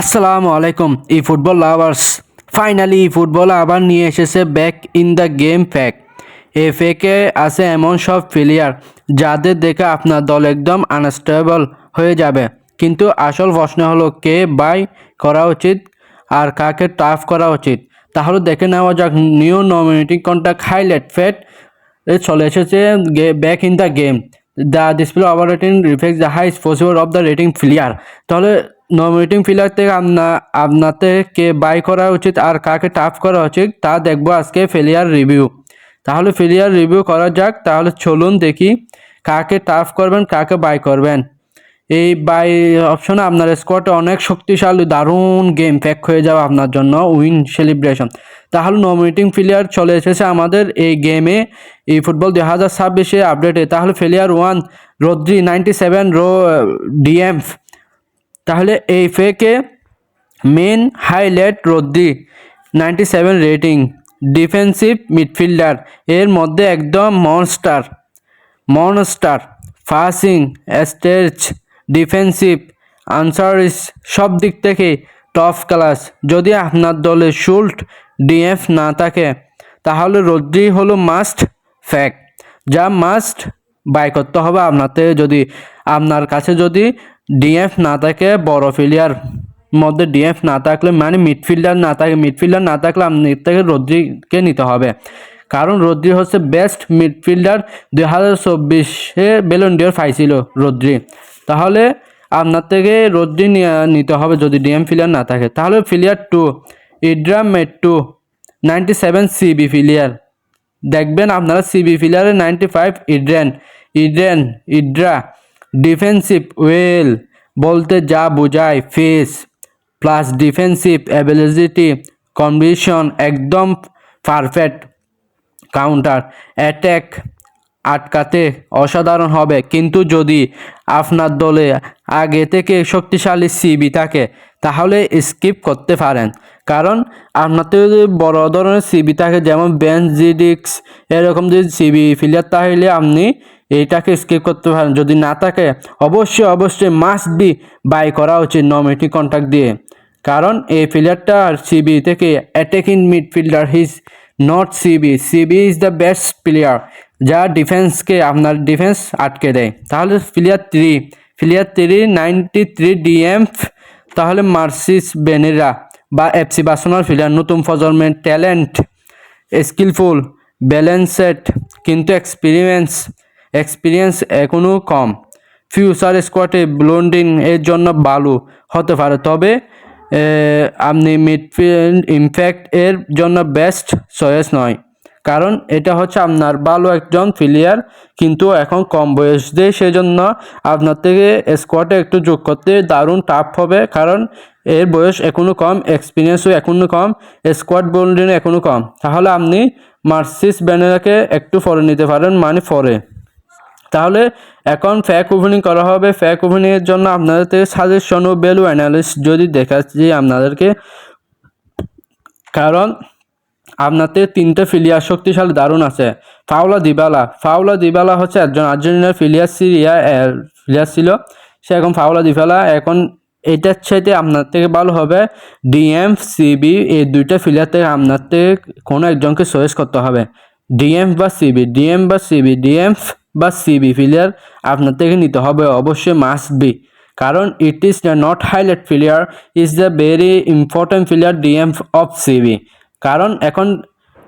আসসালামু আলাইকুম e football lovers finally football আবার নিয়ে এসেছে ব্যাক ইন দ্য গেম ফ্যাক এ ফেকে আছে এমন সব প্লেয়ার যাদের দেখে আপনার দল একদম আনস্টেবল হয়ে যাবে। কিন্তু আসল প্রশ্ন হলো, কে বাই করা উচিত আর কাকে টাফ করা উচিত? তাহলে দেখে নেওয়া যাক new nominating contact highlight fate চলে এসেছে back in the game the display over rating reflex the highest possible of the rating player তাহলে নমিনেটিং প্লেয়ার থেকে আপনার আপনাতে কে বাই করা উচিত আর কাকে টাফ করা উচিত, তা দেখব আজকে ফেলিয়ার রিভিউ তাহলে ফেলিয়ার রিভিউ করা যাক, তাহলে চলুন দেখি কাকে টাফ করবেন, কাকে বাই করবেন। এই বাই অপশনে আপনার স্কোয়াডে অনেক শক্তিশালী, দারুণ গেম প্যাক হয়ে যাবে আপনার জন্য উইন সেলিব্রেশন তাহলে নমিনেটিং প্লেয়ার চলে এসেছে আমাদের এই গেমে এই ফুটবল দুই হাজার ছাব্বিশে আপডেটে তাহলে failure one Rodri ninety seven rho DM তাহলে এই ফেকে main highlight Rodri ninety seven rating defensive midfielder এর মধ্যে একদম monster monster passing stage defensive আনসারিস সব দিক থেকে টপ ক্লাস যদি আপনার দলে শুল্ট ডিএফ না থাকে, তাহলে রদ্রি হলো মাস্ট ফ্যাক্ট যা মাস্ট বাই করতে হবে আপনাতে যদি, আপনার কাছে যদি ডিএফ না থাকে বড় প্লেয়ার মধ্যে ডিএফ না থাকলে মানে মিডফিল্ডার না থাকে, মিডফিল্ডার না থাকলে আপনি থেকে রদ্রিকে নিতে হবে। কারণ রদ্রি হচ্ছে বেস্ট মিডফিল্ডার। দুই হাজার চব্বিশে বেলুন ডিওর পাইছিল রদ্রি। তাহলে আপনার থেকে রদ্রি নিতে হবে যদি ডিএম ফিলিয়ার না থাকে। তাহলে ফিলিয়ার টু ইড্রা মেট two, ninety seven CB failure. দেখবেন আপনারা সিবি ফিলারে নাইনটি ফাইভ ইড্রেন ইড্রেন, ইড্রা ডিফেন্সিভ ওয়েল বলতে যা বোঝায় face plus defensive ability condition একদম পারফেক্ট কাউন্টার অ্যাট্যাক আটকাতে অসাধারণ হবে। কিন্তু যদি আপনার দলে আগে থেকে শক্তিশালী সিবি থাকে, তাহলে স্কিপ করতে পারেন। কারণ আপনার তো যদি বড় ধরনের সিবি থাকে, যেমন বেঞ্চ জিডিক্স এরকম যদি সিবি ফিলিয়ার তাহলে আপনি এইটাকে স্কিপ করতে পারেন যদি না থাকে, অবশ্যই অবশ্যই মাস্ট বি বাই করা উচিত নমিটি কন্ট্যাক্ট দিয়ে। কারণ এই প্লেয়ারটা সিবি থেকে attacking midfielder he's not CB CB is the best player যা ডিফেন্সকে আপনার ডিফেন্স আটকে দেয়। তাহলে player three player three ninety three DM তাহলে মার্সিস বেনেরা বা এফসি বাসনার প্লেয়ার নতুন প্রজন্মের ট্যালেন্ট স্কিলফুল ব্যালেন্সেড কিন্তু এক্সপিরিয়েন্স এক্সপিরিয়েন্স এখনও কম। ফিউচার স্কোয়াডে ব্লন্ডিং এর জন্য ভালো হতে পারে। তবে আপনি মিডফিল্ড ইমপ্যাক্ট এর জন্য বেস্ট চয়েস নয়। কারণ এটা হচ্ছে আপনার ভালো একজন প্লেয়ার কিন্তু এখন কম বয়স দিয়ে সেজন্য আপনার থেকে স্কোয়াডে একটু যোগ করতে দারুণ টাফ হবে। কারণ এর বয়স এখনও কম এক্সপিরিয়েন্সও এখনও কম স্কোয়াড বোল্ডিং এখনও কম। তাহলে আপনি মার্সিস ব্যানেরাকে একটু ফরে নিতে পারেন মানে ফরে তাহলে এখন ফ্যাক ওভেনিং করা হবে। ফ্যাক ওভেনিংয়ের জন্য আপনাদের থেকে সাজেশন ও ভ্যালু অ্যানালিস্ট যদি দেখাচ্ছি আপনাদেরকে, কারণ আপনাদের তিনটে ফিলিয়ার শক্তিশালী দারুণ আছে। ফাউলা দিবালা ফাউলা দিবালা হচ্ছে একজন আর্জেন্টিনার ফিলিয়ার সিরিয়া ফিলিয়ার ছিল। সে এখন ফাউলা দিবালা, এখন এটার চাইতে আপনার থেকে ভালো হবে ডিএম, সিবি, এই দুইটা ফিলিয়ার থেকে আপনার থেকে কোনো একজনকে চয়েস করতে হবে। ডিএম বা সিবি, ডিএম বা সিবি, ডিএম বা সিবি ফিলিয়ার আপনার থেকে নিতে হবে অবশ্যই মাস্ট বি কারণ it is the not highlight failure is the very important failure DM of CB কারণ এখন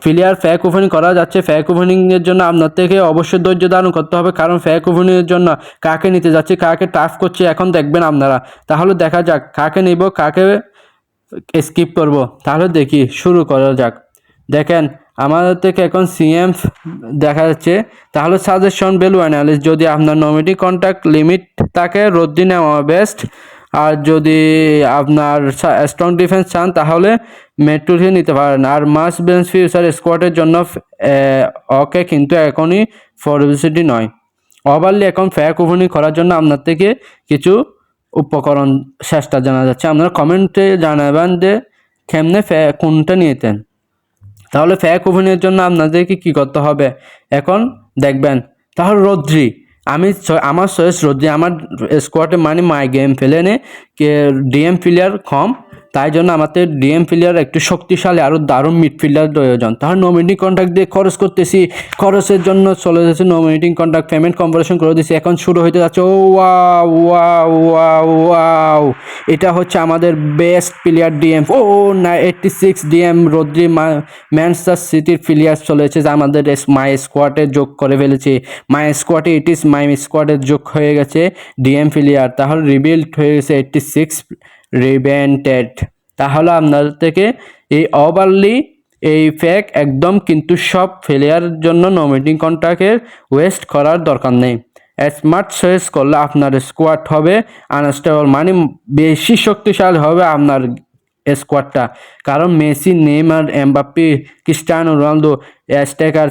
ফিলিয়ার ফ্যাক ওপেনিং করা যাচ্ছে ফ্যাক ওপেনিংয়ের জন্য আপনার থেকে অবশ্যই ধৈর্য ধারণ করতে হবে। কারণ ফ্যাক ওপেনিংয়ের জন্য কাকে নিতে যাচ্ছে, কাকে টাফ করছে এখন দেখবেন আপনারা। তাহলে দেখা যাক কাকে নিব, কাকে স্কিপ করব। তাহলে দেখি, শুরু করা যাক। দেখেন আমাদের থেকে এখন সিএম দেখা যাচ্ছে। তাহলে সাজেশন ভ্যালু অ্যানালিস যদি আপনার নমিনি কন্ট্যাক্ট লিমিট থাকে, রদ্দি নেওয়া বেস্ট আর যদি আপনার স্ট্রং ডিফেন্স চান, তাহলে মেট্রোকে নিতে পারেন। আর মাস বেঞ্চ ফিউচার স্কোয়াডের জন্য ওকে কিন্তু এখনই ফরবিসিটি নয়। ওভারলি এখন ফ্যাক ওভেনিং করার জন্য আপনার থেকে কিছু উপকরণ, চেষ্টা জানা যাচ্ছে। আপনারা কমেন্টে জানাবেন যে কেমনে ফ্যা কোনটা নিতেন তাহলে ফ্যাক ওভেনের জন্য আপনাদেরকে কি করতে হবে? এখন দেখবেন, তাহলে রদ্রি, আমি আমার সয়েস রদ্রি, আমার স্কোয়াডে মানে মাই গেম ফেলে নে ডিএম প্লেয়ার কম তাই জন্য আমাদের ডিএম প্লেয়ার একটু শক্তিশালী আরও দারুণ মিডফিল্ডার প্রয়োজন। তাহলে নমিনেটিং কন্ট্রাক্ট দিয়ে খরচ করতেছি। খরচের জন্য চলে যাচ্ছে নমিনেটিং কন্ট্রাক্ট পেমেন্ট কম্পারেশন করে দিয়েছি এখন শুরু হইতে যাচ্ছে। ও ওয়াও ওয়াও এটা হচ্ছে আমাদের বেস্ট প্লেয়ার ডিএম ও, না eighty six DM Rodri Manchester সিটির প্লেয়ার চলেছে যা আমাদের মাই স্কোয়াডে যোগ করে ফেলেছে। মাই স্কোয়াডে ইট ইস মাই স্কোয়াডে যোগ হয়ে গেছে ডিএম প্লেয়ার তাহলে রিবিল্ড হয়ে গেছে এইটটি সিক্স রিভেন্টেড তাহলে আপনাদের থেকে এই ওভারলি এই ফ্যাক একদম কিন্তু সব ফেলিয়ারের জন্য নমিনেটিং কন্ট্রাক্টের ওয়েস্ট করার দরকার নেই। স্মার্ট চয়েস করলে আপনার স্কোয়াড হবে আনস্টেবল মানে বেশি শক্তিশালী হবে আপনার স্কোয়াডটা কারণ Messi, Neymar, Mbappe, Cristiano Ronaldo striker